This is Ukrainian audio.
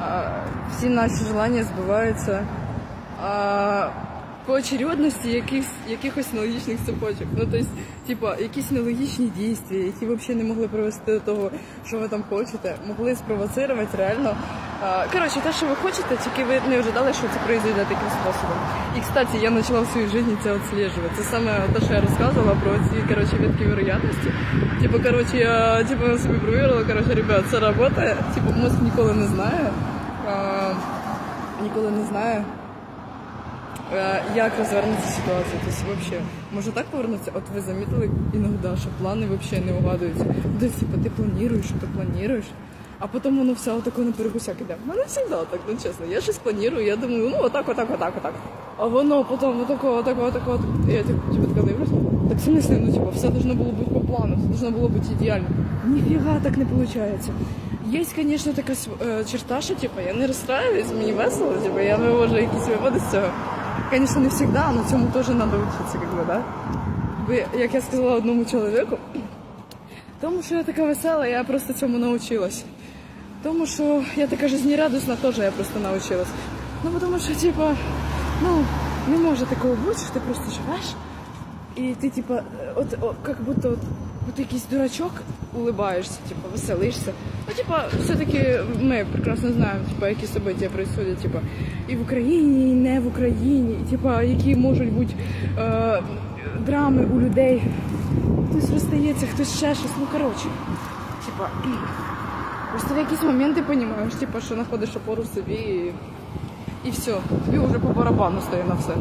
а, всі наші желання збиваються по очередності якихось, якихось нелогічних цепочок. Ну, тобто, типа, якісь нелогічні дії, які взагалі не могли привести до того, що ви там хочете, могли спровоцирувати реально. Коротше, те, що ви хочете, тільки ви не ожидали, що це произойде таким способом. І, кстати, я почала в своїй житті це отслеживать. Це саме те, що я розказувала про ці коротше, ветки вероятності. Типу, коротше, я типу, собі провірила, коротше, ребят, це працює. Типу, мозк ніколи не знає. А, ніколи не знає. Е, Як розвернеться ситуація? Тобто, вообще, може так повернутися? От ви замітили іноді, що плани взагалі не угадуються. Десь, типу, ти плануєш, ти плануєш, а потім воно все отако на перекусяк іде. В мене завжди так, ну чесно. Я щось планую, я думаю, ну отак, отак, отак, отак. А воно потім отако, отако, отако, отако. І я типу, типу така дивлюсь. Так в смысле, ну типу, все должно було бути по плану, все должно було бути ідеально. Ніфіга так не виходить. Є, звісно, така е, черта, що типу, я не розстраююсь, мені весело, типу, я вивожу якісь виводи з цього. Конечно, не всегда, но цьому теж треба вчитися, как бы, да? Бо, як я сказала одному чоловіку, тому що я така весела, я просто цьому научилась. Тому що я така жизнерадісна теж я просто научилась. Ну, тому що, типа, ну, не може такого бути, що ти просто живеш, і ти, типа, от, от как будто от, от якийсь дурачок улыбаєшся, типа, веселишся. Ну, типа, все-таки ми прекрасно знаємо, типа, які события происходять, типа, і в Україні, і не в Україні, і, типа, які можуть бути е, драми у людей. Хтось розстається, хтось ще щось, ну коротше. Типа, просто в якісь моменти розумієш, типа, що знаходиш опору в собі і, і все. Тобі вже по барабану стає на все.